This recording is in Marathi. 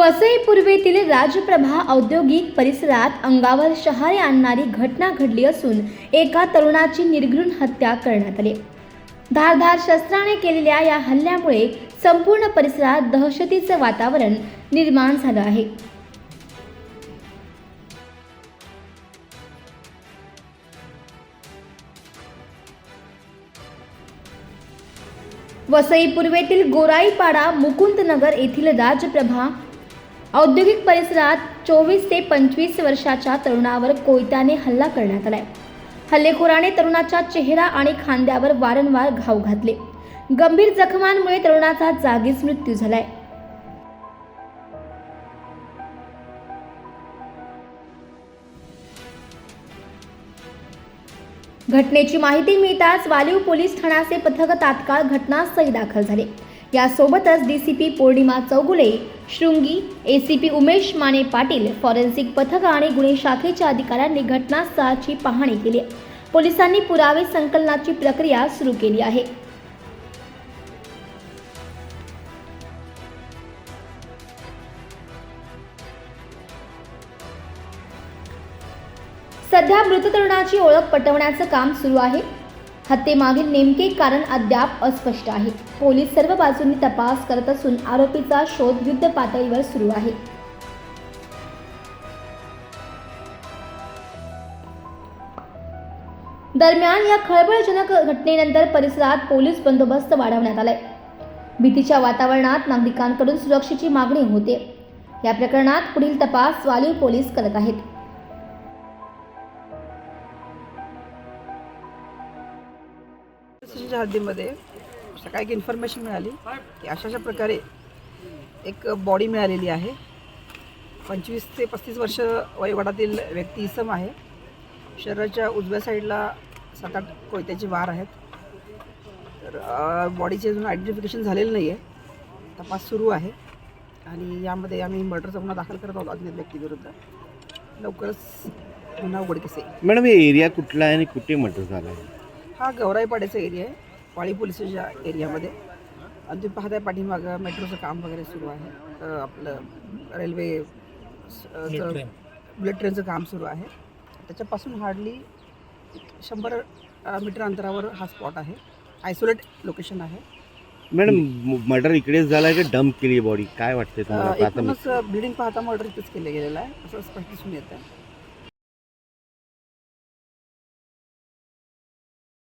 वसई पूर्वेतील राजप्रभा औद्योगिक परिसरात अंगावर शहारे आणणारी घटना घडली असून एका तरुणाची निर्घृण हत्या करण्यात आली. धारधार शस्त्राने केलेल्या या हल्ल्यामुळे संपूर्ण परिसरात दहशतीचं वातावरण निर्माण झालं आहे. वसई पूर्वेतील गोराईपाडा मुकुंदनगर येथील राजप्रभा औद्योगिक परिसरात चोवीस ते पंचवीस वर्षाच्या तरुणावर कोयत्याने हल्ला करण्यात आलाय. हल्लेखोराने तरुणाच्या चेहरा आणि खांद्यावर वारंवार घाव घातले. गंभीर जखमांमुळे तरुणाचा जागीच मृत्यू झालाय. घटनेची माहिती मिळताच वालीव पोलीस ठाण्याचे पथक तात्काळ घटनास्थळी दाखल झाले. यासोबतच DCP Pournima Chaugule Shringi ACP Umesh Mane Patil forensic पथक आणि गुन्हे शाखेच्या अधिकाऱ्यांनी घटनास्थळाची पाहणी केली. पोलिसांनी पुरावे संकलनाची प्रक्रिया सुरू केली आहे. सध्या मृत तरुणाची ओळख पटवण्याचं काम सुरू आहे. हत्येमागील नेमके कारण अद्याप अस्पष्ट आहे. पोलीस सर्व बाजूंनी तपास करत असून आरोपीचा शोध युद्ध पातळीवर सुरू आहे. दरम्यान या खळबळजनक घटनेनंतर परिसरात पोलीस बंदोबस्त वाढवण्यात आलाय. भीतीच्या वातावरणात नागरिकांकडून सुरक्षेची मागणी होते. या प्रकरणात पुढील तपास वालीव पोलीस करत आहेत. स्टेशनच्या हद्दीमध्ये सकाळी एक इन्फॉर्मेशन मिळाली की अशा अशा प्रकारे एक बॉडी मिळालेली आहे. पंचवीस ते पस्तीस वर्ष वयोगटातील व्यक्ती इसम आहे. शरीराच्या उजव्या साईडला सात आठ कोयत्याचे वार आहेत. तर बॉडीचे अजून आयडेंटिफिकेशन झालेलं नाही आहे तपास सुरू आहे. आणि यामध्ये आम्ही मर्डरचा गुन्हा दाखल करत आहोत अज्ञात व्यक्तीविरुद्ध लवकरच गुन्हा उघडकीस येईल. मॅडम हे एरिया कुठला आहे आणि कुठे मर्डर झाला आहे? हा गौराईपाड्याचा एरिया आहे. वाळी पोलिसच्या एरियामध्ये. आणि तुम्ही पाहताय पाठीमागं मेट्रोचं काम वगैरे सुरू आहे. आपलं रेल्वे बुलेट ट्रेनचं काम सुरू आहे. त्याच्यापासून हार्डली शंभर मीटर अंतरावर हा स्पॉट आहे. आयसोलेट लोकेशन आहे. मॅडम मर्डर इकडेच झाला आहे की डम्प केली बॉडी काय वाटते तुम्हाला? बिल्डिंग पाहता मर्डर इथेच केलं गेलेलं आहे. असं स्पष्ट दिसून येतं